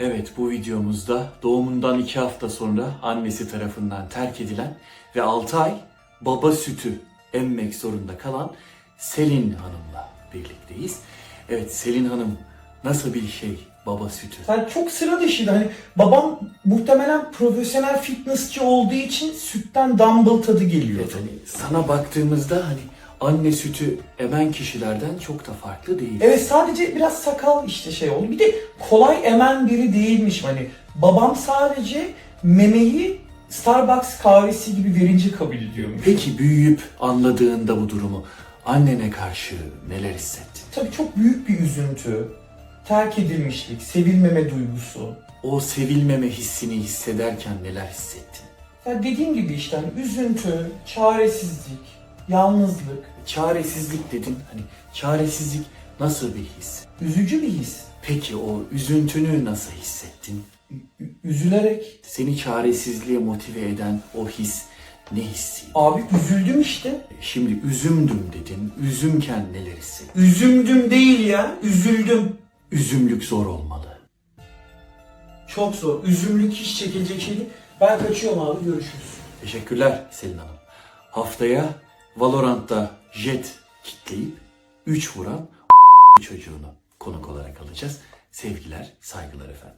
Evet bu videomuzda doğumundan 2 hafta sonra annesi tarafından terk edilen ve 6 ay baba sütü emmek zorunda kalan Selin Hanım'la birlikteyiz. Evet Selin Hanım nasıl bir şey baba sütü? Yani çok sıra dışıydı. Hani babam muhtemelen profesyonel fitnessçi olduğu için sütten dumbbell tadı geliyor. Evet hani sana baktığımızda hani anne sütü emen kişilerden çok da farklı değil. Evet sadece biraz sakal işte şey oldu. Bir de kolay emen biri değilmiş. Hani babam sadece memeyi Starbucks kahvesi gibi verince kabul ediyormuş. Peki büyüyüp anladığında bu durumu annene karşı neler hissettin? Tabii çok büyük bir üzüntü, terk edilmişlik, sevilmeme duygusu. O sevilmeme hissini hissederken neler hissettin? Ya dediğim gibi işte hani üzüntü, çaresizlik, yalnızlık, Çaresizlik dedin. Hani çaresizlik nasıl bir his? üzücü bir his. Peki o üzüntünü nasıl hissettin? Ü- üzülerek. Seni çaresizliğe motive eden o his ne hissiydi? Abi üzüldüm işte. Şimdi üzümdüm dedin. Üzümken neler hissettin? Üzümdüm değil ya, üzüldüm. Üzümlük zor olmalı. Çok zor. Üzümlük hiç çekilecek şey değil. Ben kaçıyorum abi, görüşürüz. Teşekkürler Selin Hanım. Haftaya Valorant'ta jet kitleyip 3 vuran çocuğunu konuk olarak alacağız. Sevgiler, saygılar efendim.